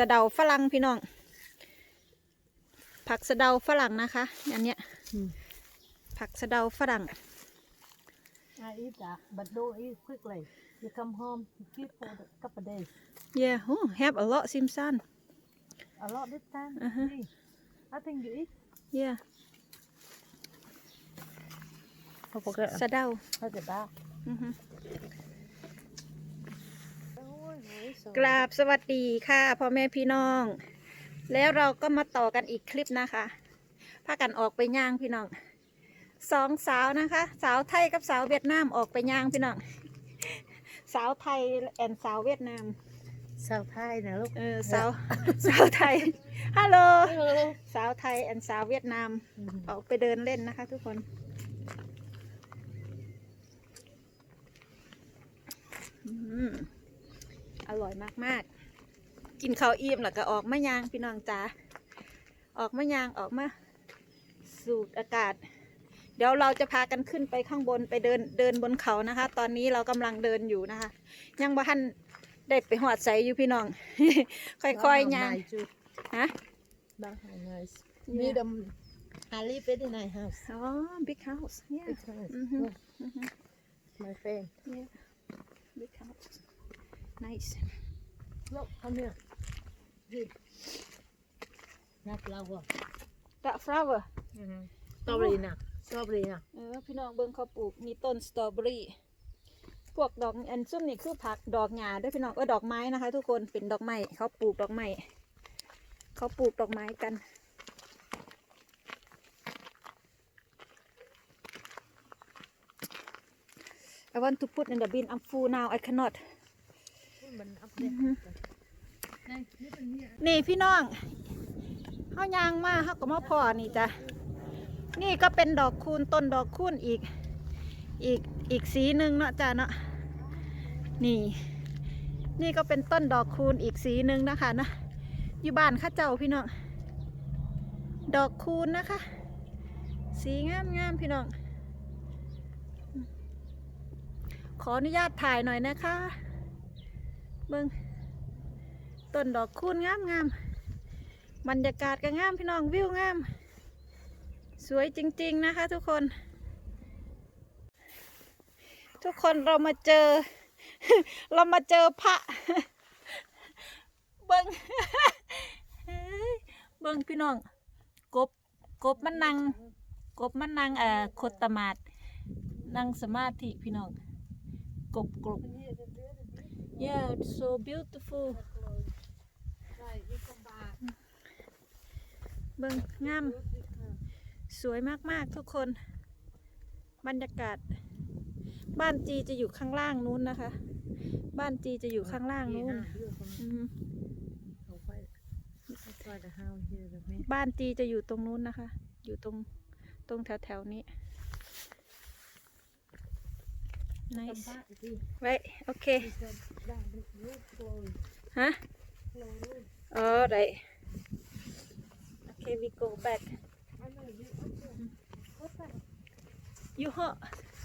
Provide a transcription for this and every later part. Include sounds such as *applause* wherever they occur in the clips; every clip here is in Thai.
สะเดาฝรั่งพี่น้อง ผักสะเดาฝรั่งนะคะอันเนี้ย Hmm. ผักสะเดาฝรั่ง I eat that, but don't eat quickly. You come home, you keep for a couple of days. yeah oh have a lot Simpson A lot this time. Uh-huh. See, I think you eat. yeah I forget. สะเดา How's it back? อือฮึ Oh, nice. กราบสวัสดีค่ะพ่อแม่พี่น้อง แล้วเราก็มาต่อกันอีกคลิปนะคะพากันออกไปย่างพี่น้องสองสาวนะคะ สาวไทยกับสาวเวียดนามออกไปย่างพี่น้องสาวไทยแอนสาวเวียดนาม Sao Thai nè lúc. เออสาวสาวไทยฮัลโหล Hello. สาวไทยแอนสาวเวียดนาม Mhm. ออกไปเดินเล่นนะคะทุกคนอืมอ ร่อยมากๆ กินข้าวอิ่มแล้วก็ออกมายางพี่น้องจ๋าออกมายางออกมาสูดอากาศ เดี๋ยวเราจะพากันขึ้นไปข้างบนไปเดินเดินบนเขานะคะ ตอนนี้เรากำลังเดินอยู่นะคะ ยังบ่ทันได้ไปหอดใสอยู่พี่น้อง ค่อยๆยาง Nice too. ฮะ That's how nice. Yeah. Need them. I live very nice house. อ๋อ big house yeah Big house. Mhm. Look, Mhm. My friend. Yeah, big house. Nice. Look, come here. See. That flower. That flower. Mm-hmm. Strawberry nè. Strawberry nè. เออพี่น้องเบิ่งเขาปลูกมีต้นสตรอเบอรี่พวกดอกอันซุ่มนี่คือผักดอกหญ้าเด้วยพี่น้องเออดอกไม้นะคะ ทุกคนเป็นดอกไม้เขาปลูกดอกไม้เขาปลูกดอกไม้กัน I want to put in the bin I'm full now I cannot Mình up there. Mhm. Đây, this one here. นี่ นี่พี่น้องเขายางมาเขาก็มาพอนี่จ้ะนี่ก็เป็นดอกคูณต้นดอกคูณอีก อีกอีกสีหนึ่งเนาะจ้ะเนาะนี่ นี่ก็เป็นต้นดอกคูณอีกสีหนึ่งนะคะนะอยู่บ้านข้าเจ้าพี่น้องดอกคูณนะคะ สีงามงามๆพี่น้องขออนุญาตถ่ายหน่อยนะคะ เบิ่งต้นดอกคูณงามงามๆบรรยากาศก็งามพี่น้องวิวงาม สวยจริง ๆนะคะ ทุกคน ทุกคนเรามาเจอ เรามาเจอพระเบิ้งเบิ้งพี่น้อง กบกบมันนั่งกบมันนั่งเอ่อคดตมาดนั่งสมาธิพี่น้องกบกบ yeah it's so beautiful เบิ่งงาม สวยมาก ๆ ทุกคน บรรยากาศ บ้านจีจะอยู่ข้างล่างนู้นนะคะ บ้านจีจะอยู่ข้างล่างนู้นอืม บ้านจีจะอยู่ตรงนู้นนะคะ อยู่ตรงตรงแถวแถวๆนี้ Come nice back, see. ไว้โอเค He said, that the roof closed. ฮะ Closed. อ๋ อได้โอเค we go back I know you up there. What's that? you hot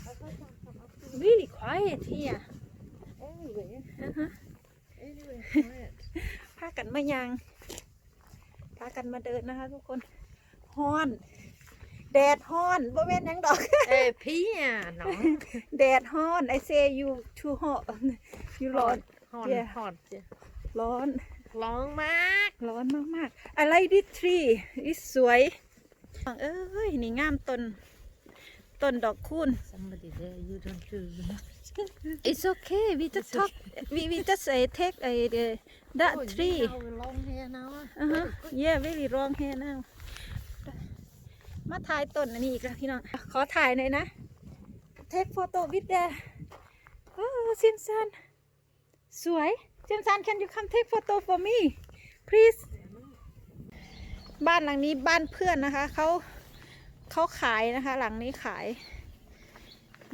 I thought that come up to really quiet here anyway. อือฮะ Anyway, quiet. พากันมายางพากันมาเดินนะคะทุกคนฮ้อน แดดฮ้อนบ่แม่นหยังดอก Ê, pia, nó แดดฮ้อน I say you too hot you ร้อน hòn Yeah. hòn chứ. ร้อน Lon mát. ร้อนมากๆ I like this tree it's สวย เอ้ย นี่งามต้น ต้นดอกคูณ Somebody there, you don't do it's okay we just talk we we just say take a the that Oh, tree you have long hair now. ah? อือฮะ yeah very long hair now มาถ่ายต้นอันนี้อีกแล้วพี่น้อง ขอถ่ายหน่อยนะ take photo with the โอ้ซิมซันสวยซิมซัน can you come take photo for me please บ้านหลังนี้บ้านเพื่อนนะคะ เขาเขาขายนะคะ หลังนี้ขาย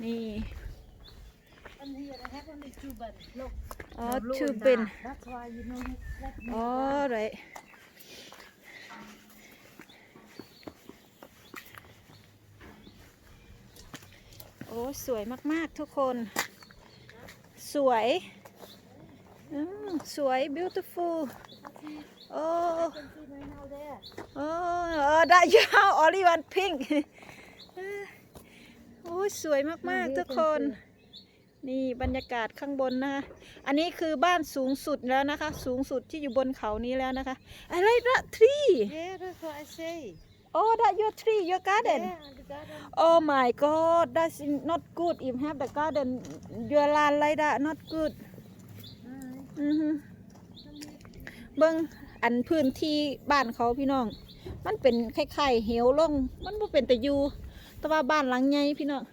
นี่ And here I have only two beds. Look. อ๋อ they're blue ทู and เป็น dark. That's why you know that อ๋อไรโอ้สวยมากๆทุกคน สวยสวย beautiful โอ้ I can see my now there. โอ้ได้ยาว only one pink โอ้สวยมากๆทุกคน นี่บรรยากาศข้างบนนะคะ อันนี้คือบ้านสูงสุดแล้วนะคะ สูงสุดที่อยู่บนเขานี้แล้วนะคะ อะไรละ tree Yeah, that's what I say. Oh that your tree your garden Yeah, the garden. oh my god that's not good if have the garden your land like that not good Alright. อือฮึเบิ่งอันพื้นที่บ้านเขาพี่น้อง มันเป็นคล้ายๆเหวลง มันบ่เป็นแต่อยู่แต่ว่าบ้านหลังใหญ่พี่น้อง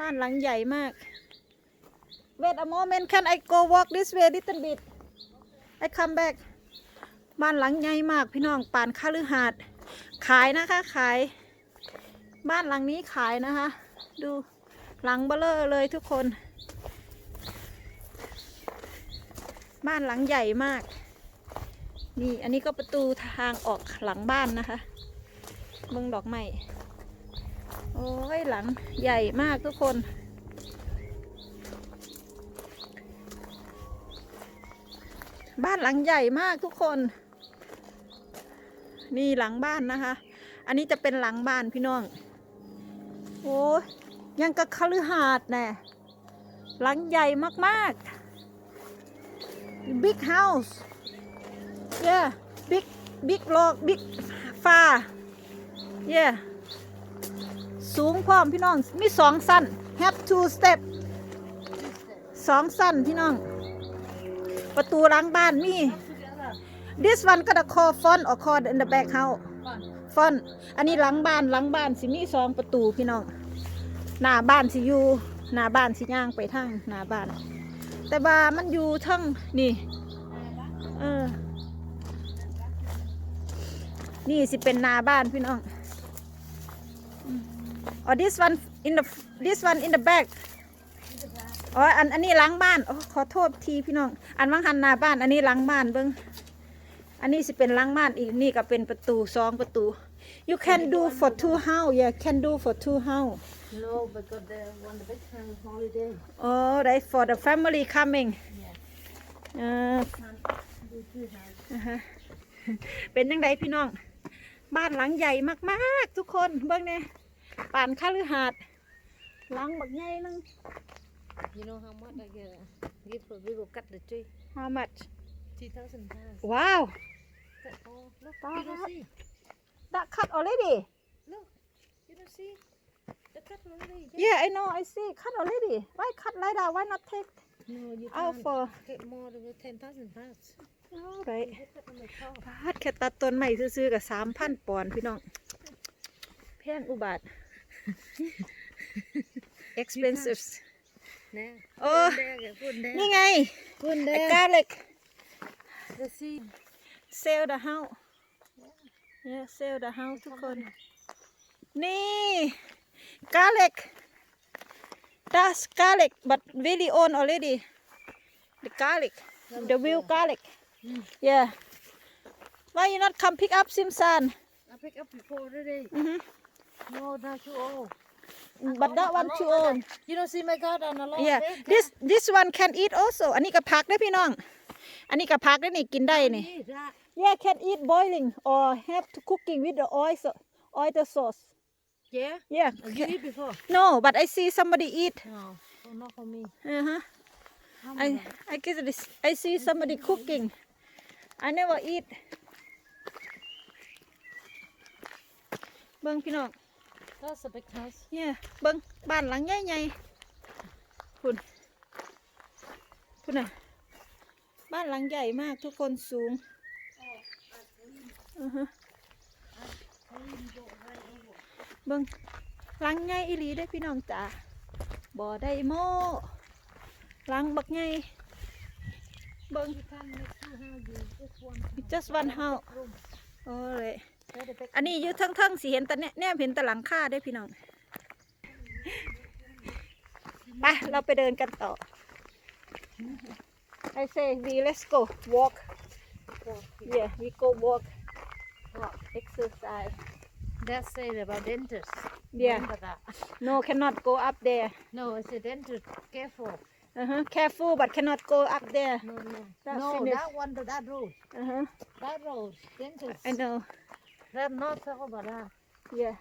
บ้านหลังใหญ่มาก Wait a moment can I go walk this way little bit I come back บ้านหลังใหญ่มากพี่น้องปานคาลือหาด ขายนะคะขาย บ้านหลังนี้ขายนะคะ ดูหลังเบลอเลยทุกคน บ้านหลังใหญ่มาก นี่อันนี้ก็ประตูทางออกหลังบ้านนะคะเบิ่งดอกไม้โอ้ยหลังใหญ่มากทุกคนบ้านหลังใหญ่มากทุกคน นี่หลังบ้านนะคะ อันนี้จะเป็นหลังบ้านพี่น้อง โอ้ยยังกับคฤหาสน์แน่หลังใหญ่มากๆ big house yeah big big log big far yeah สูงพร้อมพี่น้อง มีสองสั้น have two step สองสั้นพี่น้อง ประตูหลังบ้านมี this one ก็จะ call front or call in the back house Fun. ฟอนอันนี้หลังบ้านหลังบ้านสิมีสองประตูพี่น้อง หน้าบ้านสิอยู่หน้าบ้านสิย่างไปทางหน้าบ้าน แต่ว่ามันอยู่ทั้งนี่ เออ นี่สิเป็นหน้าบ้านพี่น้องอ๋อ this one in the this one in the back อ๋อ อัน อันนี้หลังบ้าน โอ้ ขอโทษทีพี่น้อง อันวังหันหน้าบ้าน อันนี้หลังบ้านเบิ้ง อันนี้สิเป็นหล้างบ้านอีกนี่ก็เป็นประตูสองประตู you can do for two house yeah can do for two house No, because they want the big time holiday. oh right for the family coming Yeah. เออ Do two house. อ่าฮะเป็นยังไงพี่น้อง บ้านหลังใหญ่มากๆ ทุกคนเบิ่งเนี่ยป่านคฤหาสน์หลังบักใหญ่นึง You know how much I get? Give for we will cut the tree. how much Three thousand pounds. ว้าว Cut all. Look, Wow. you don't see. that cut already Look, you don't see. The cut already. yeah I know I see cut already why cut like that why not take No, you out can't for get more than ten thousand pounds. alright You cut on the top. พาดแค่ตัดต้นใหม่ซื้อๆกับสามพันปอนด์พี่น้องแพงอุบาท expensive Nè. Ơ. Put there, kìa, put there. นี่ไง Put ไอ้ there. กาเล็ก The seed. sell the house yeah sell the house ทุกคน นี่ garlic that's garlic but really own already the garlic the real garlic Mm. yeah why you not come pick up Simpson I pick up before already. Mhm. No, not too old. but that one too old You don't see my garden a lot. yeah big, this this one can eat also อันนี้ก็ผักได้อพี่น้อง อันนี้ก็ผักได้อนี่กินได้ huh? นี่ Yeah, that. yeah can eat boiling or have to cooking with the oil so oil the sauce Yeah? yeah Oh, you eat before? no but I see somebody eat No, oh, not for me. uh-huh How I much? I guess it is, I see somebody cooking I never eat เบิ่งพี่น้อง That's a big house. เนี่ยเบิ้งบ้านหลังใหญ่ๆคุณคุณน่ะ บ้านหลังใหญ่มากทุกคนสูงเบิ้งหลังใหญ่อีหลีได้พี่น้องจ๋าบ่ได้โม่หลังบักใหญ่เบิ้ง just one house. โอ้เลยอันนี้อยู่ทั้งทั้งๆสีเห็นแต่เนี่ยเห็นแต่หลังคาได้พี่น้องไปเราไปเดินกันต่อ I say we let's go walk walk. yeah we go walk walk exercise That's it about dentist. Yeah. *laughs* No cannot go up there No, it's a dentist. Careful. uh-huh. careful but cannot go up there No, no. That's no, finished. that one that road. uh-huh. That road. Dangerous. I know That not talk about that. yeah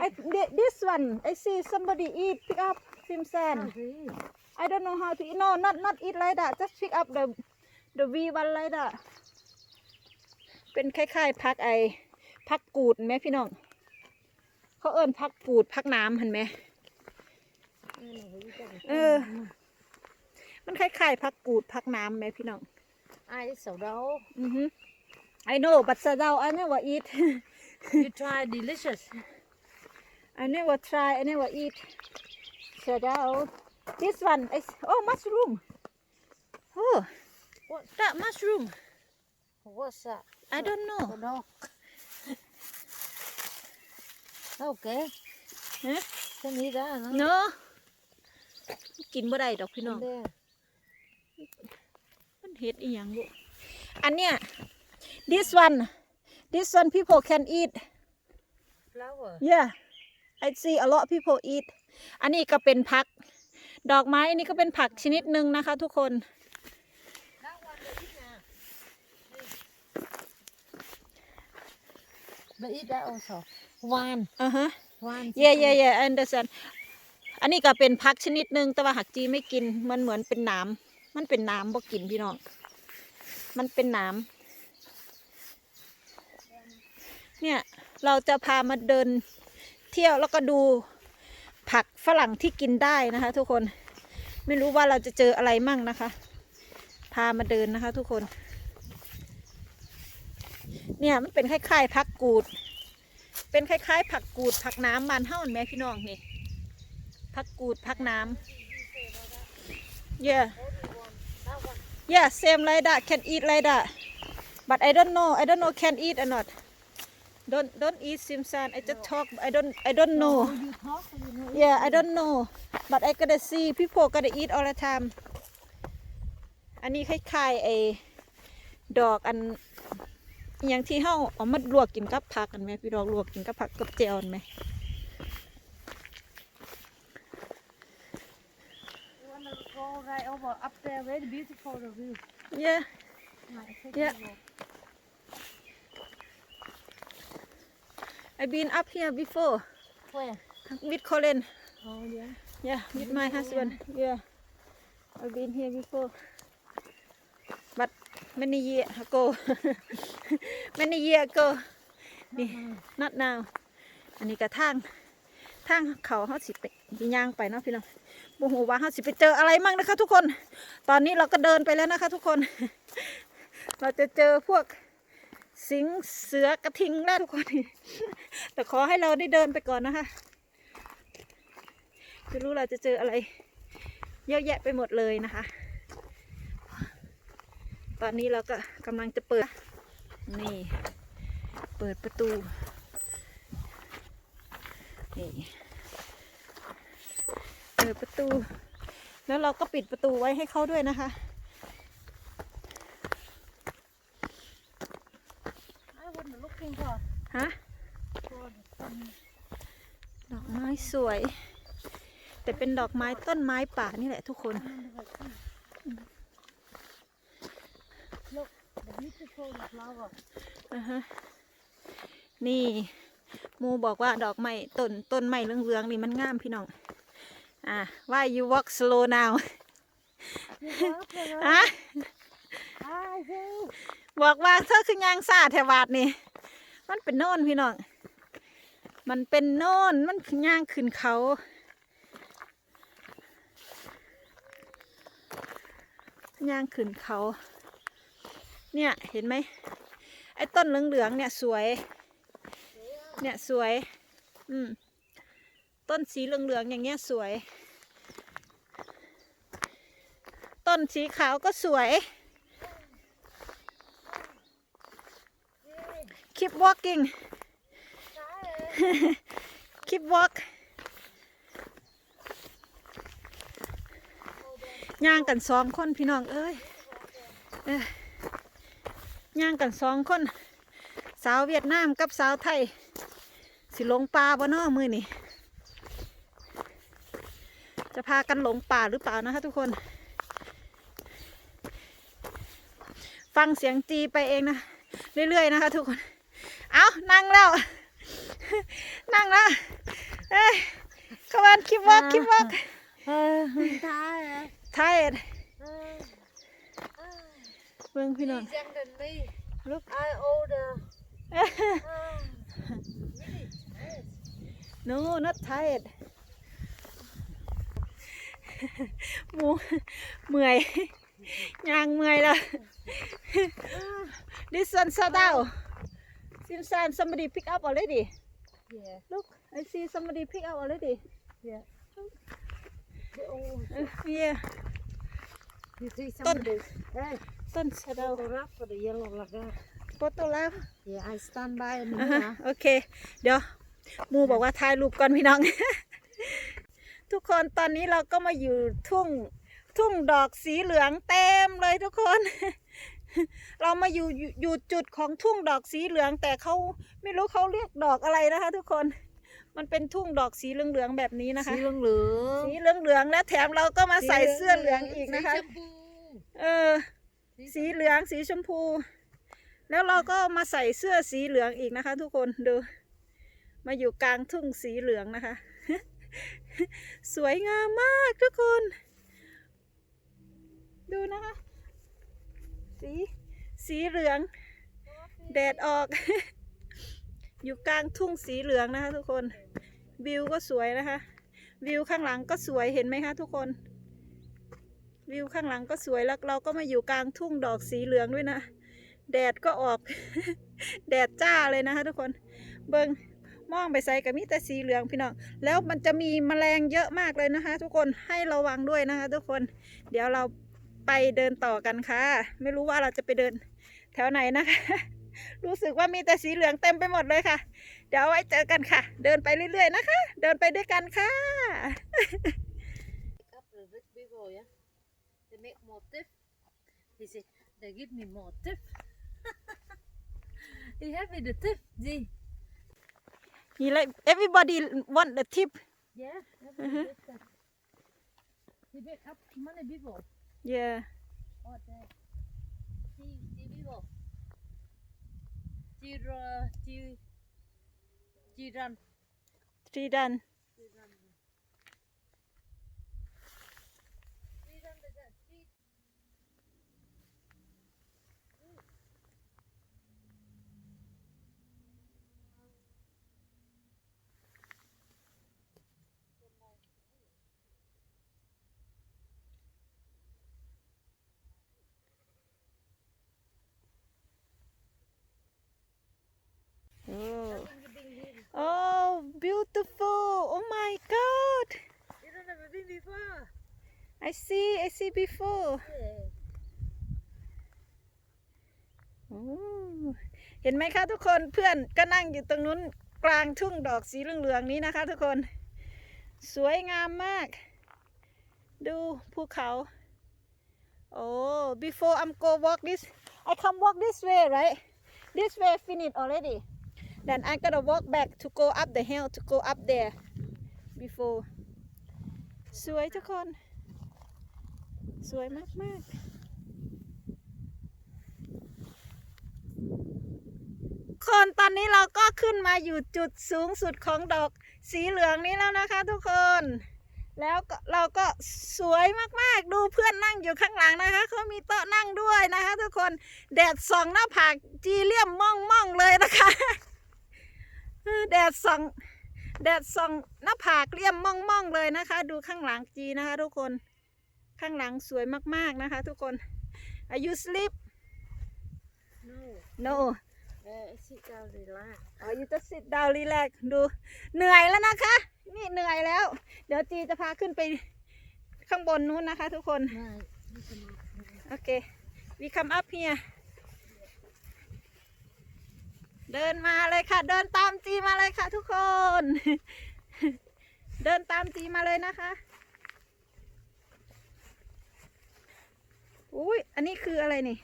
I this one I see somebody eat pick up Simpson see. I don't know how to eat no not not eat like that just pick up the the V one like that เป็นคล้ายๆพักไอพักกูดไหมพี่น้อง เขาเอิ้นพักกูดพักน้ำเห็นไหมเออ มันคล้ายๆพักกูดพักน้ำไหมพี่น้อง I so đâu. อือฮึ I know but สะเดา I never eat You try delicious. I never try I never eat สะเดา this one I s- oh mushroom oh What? that mushroom What's that? I don't know Oh, no. okay. ฮะ Can eat that, no? no กินบ่ได้ดอกพี่น้อง There. มันเห็ดอีหยังลูกอันเนี้ย this one this one people can eat Flower. yeah I see a lot people eat อันนี้ก็เป็นผัก ดอกไม้นี่ก็เป็นผักชนิดหนึ่งนะคะ ทุกคน That one they eat now. They eat that also. One. อ่าฮะ One. yeah yeah yeah I understand อันนี้ก็เป็นผักชนิดหนึ่งแต่ว่าหักจีไม่กิน มันเหมือนเป็นหน้ำมันเป็นหน้ำบ่กินพี่น้อง มันเป็นหน้ำเนี่ยเราจะพามาเดินเที่ยวแล้วก็ดู ผักฝรั่งที่กินได้นะคะ ทุกคนไม่รู้ว่าเราจะเจออะไรมั่งนะคะ พามาเดินนะคะ ทุกคน เนี่ยมันเป็นคล้ายๆผักกูด เป็นคล้ายๆผักกูดผักน้ำบานเฮ้าเห็นไหมพี่น้องนี่ผักกูดผักน้ำ yeah yeah same like that can eat like that but I don't know I don't know can eat or not don't don't eat Simpson I just talk I don't I don't know You talk, you know. yeah I don't know but I gotta see people gotta eat all the time อันนี้คล้ายๆไอ้ดอกอันอหย่างที่เฮาเอามาลวกกินกับผักกันไหมพี่ดอกลวกกินกับผักกับเจียวกันไหม You wanna go right over up there, very beautiful the view. yeah Right, take Yeah. A walk. I've been up here before Where? with Colin Oh yeah. yeah with my husband yeah I've been here before but many year ago many year ago นี่ not now อันนี้ก็ทางทางเขาเขาสิไปสิย่างไปเนาะพี่น้องบูหูว่าเขาสิไปเจออะไรมั่งนะคะ ทุกคน ตอนนี้เราก็เดินไปแล้วนะคะ ทุกคน เราจะเจอพวก สิงเสือกระทิงแล้วทุกคนแต่ขอให้เราได้เดินไปก่อนนะคะไม่รู้เราจะเจออะไร เยอะแยะไปหมดเลยนะคะ ตอนนี้เราก็กำลังจะเปิด นี่ เปิดประตู นี่ เปิดประตู แล้วเราก็ปิดประตูไว้ให้เขาด้วยนะคะ I was looking for ฮะ for some ดอกไม้ สวย แต่เป็นดอกไม้ต้นไม้ป่านี่แหละทุกคน look the beautiful flower. อ่าฮะนี่หมูบอกว่าดอกไม้ต้นต้นไม้เหลืองๆนี่มันงามพี่น้อง อ่า why you walk slow now You walk there. ฮะ I see. บอกว่าเธอคือยางซาแถวบาดนี่ มันเป็นโน่นพี่น้อง มันเป็นโน่นมันย่างขึ้นเขา ย่างขึ้นเขา เนี่ยเห็นไหมไอ้ต้นเหลืองๆเนี่ยสวย เนี่ยสวย อืม ต้นสีเหลืองๆอย่างเงี้ยสวย ต้นสีขาวก็สวย keep walking keep walk ย่างกันสองคนพี่น้องเอ้ยย่างกันสองคน สาวเวียดนามกับสาวไทย สิหลงป่าบ่นอมือนี่จะพากันหลงป่าหรือเปล่านะคะทุกคน ฟังเสียงจีไปเองนะ เรื่อยๆนะคะทุกคน เอานั่งแล้ว นั่งแล้วเอ้ยขวันคิปวอกคิปวอก Uh, I'm tired. ไทย Uh, เบิ่งพี่น้อง he's younger than me. Look. I older. Uh, no not tired หมูเมื่อยยางเมื่อยแล้ว this one so down since then somebody pick up already yeah, look I see somebody pick up already yeah. The old, Uh, yeah you see somebody. Hey, ต้นสะเดา photo up for the yellow lagoon. โฟโต้แล้ว Yeah, I stand by a อ่า minute. ฮะโอเคเดี๋ยวหมูบอกว่าถ่ายรูปก่อนพี่น้อง ทุกคนตอนนี้เราก็มาอยู่ทุ่งทุ่งดอกสีเหลืองเต็มเลยทุกคน เรามาอยู่อยู่อยู่จุดของทุ่งดอกสีเหลือง แต่เขาไม่รู้เขาเรียกดอกอะไรนะคะ ทุกคนมันเป็นทุ่งดอกสีเหลืองๆแบบนี้นะคะ สีเหลืองเหลืองสีเหลืองๆและแถมเราก็มาใส่เสื้อเหลืองอีกนะคะสีชมพูเออ สีเหลืองสีชมพู แล้วเราก็มาใส่เสื้อสีเหลืองอีกนะคะ ทุกคนดู มาอยู่กลางทุ่งสีเหลืองนะคะ สวยงามมากทุกคน ดูนะคะ สีสีเหลือง แดดออก อยู่กลางทุ่งสีเหลืองนะคะ ทุกคนวิวก็สวยนะคะ วิวข้างหลังก็สวยเห็นไหมคะ ทุกคน วิวข้างหลังก็สวยแล้วเราก็มาอยู่กลางทุ่งดอกสีเหลืองด้วยนะแดดก็ออก แดดจ้าเลยนะคะ ทุกคน เบิงมองไปใส่กับมีแต่สีเหลืองพี่น้อง แล้วมันจะมีแมลงเยอะมากเลยนะคะ ทุกคนให้ระวังด้วยนะคะ ทุกคน เดี๋ยวเรา ไปเดินต่อกันค่ะ ไม่รู้ว่าเราจะไปเดินแถวไหนนะคะ รู้สึกว่ามีแต่สีเหลืองเต็มไปหมดเลยค่ะ เดี๋ยวไว้เจอกันค่ะ เดินไปเรื่อยๆนะคะ เดินไปด้วยกันค่ะ up the big people, yeah. They make more tip. He said, they give me more tip. he have me the tip, G. He like everybody want the tip Yeah, Uh-huh. every tip. He make up money people. Yeah Oh, there. See, see people. Chị rờ, chị, chị răn, three done chị răn. Chị răn bây giờ, chị โอ้ Oh, beautiful. Oh my god. You don't never been before. I see, I see before. Yeah. โอ้ เห็นไหมคะทุกคนเพื่อนก็นั่งอยู่ตรงนู้นกลางทุ่งดอกสีเหลืองๆนี้นะคะ ทุกคน สวยงามมาก ดูภูเขา โอ้ before I'm go walk this I come walk this way right this way finish already then I gotta walk back to go up the hill to go up there before สวยทุกคน สวยมากๆ คนตอนนี้เราก็ขึ้นมาอยู่จุดสูงสุดของดอกสีเหลืองนี้แล้วนะคะ ทุกคน แล้วก็เราก็สวยมากๆ ดูเพื่อนนั่งอยู่ข้างหลังนะคะเขามีโต๊ะนั่งด้วยนะคะ ทุกคน แดดส่องหน้าผากจีเลี่ยมม่องม่องๆเลยนะคะเออแดดส่องแดดส่องหน้าผากเลี่ยมม่องม่องๆเลยนะคะ ดูข้างหลังจีนะคะ ทุกคน ข้างหลังสวยมากๆนะคะ ทุกคน Are you sleep No. No Uh, sit down, relax. อ๋อ you just sit down relax ดู เหนื่อยแล้วนะคะ นี่เหนื่อยแล้ว เดี๋ยวจีจะพาขึ้นไปข้างบนนู้นนะคะทุกคน โอเค we come up here เดินมาเลยค่ะ เดินตามจีมาเลยค่ะ ทุกคน เดินตามจีมาเลยนะคะอุ้ยอันนี้คืออะไรนี่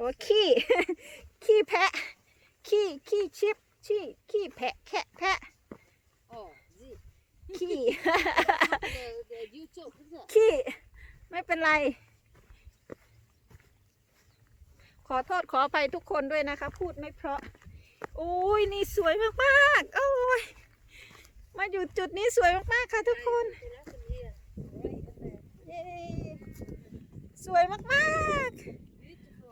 โอ้ขี้ ขี้แพะ ขี้ ขี้ชิปขี้ขี้แพะ แคะแพะ Oh, Z. ขี้ the, the YouTube, is it? ขี้ ไม่เป็นไร ขอโทษขออภัยทุกคนด้วยนะคะ พูดไม่เพราะโอ้ยนี่สวยมากๆโอ้ยมาอยู่จุดนี้สวยมากๆค่ะทุกคนเย้สวยมากๆ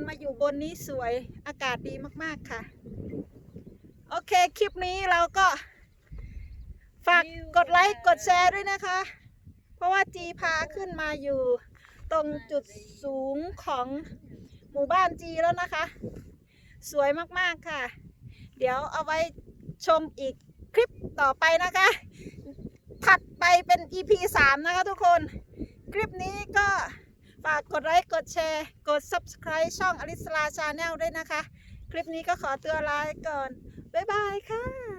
นะคะทุกคนมาอยู่บนนี้สวยอากาศดีมากๆค่ะ โอเค คลิปนี้เราก็ ฝากกดไลค์ กดแชร์ด้วยนะคะ เพราะว่าจีพาขึ้นมาอยู่ตรงจุดสูงของหมู่บ้านจีแล้วนะคะ สวยมากๆค่ะ เดี๋ยวเอาไว้ชมอีกคลิปต่อไปนะคะ ถัดไปเป็น EP 3 นะคะทุกคน คลิปนี้ก็ ฝากกดไลค์ กดแชร์ กด Subscribe ช่องอลิสลาชาแนลด้วยนะคะ คลิปนี้ก็ขอตัวลาไปก่อน บ๊ายบายค่ะ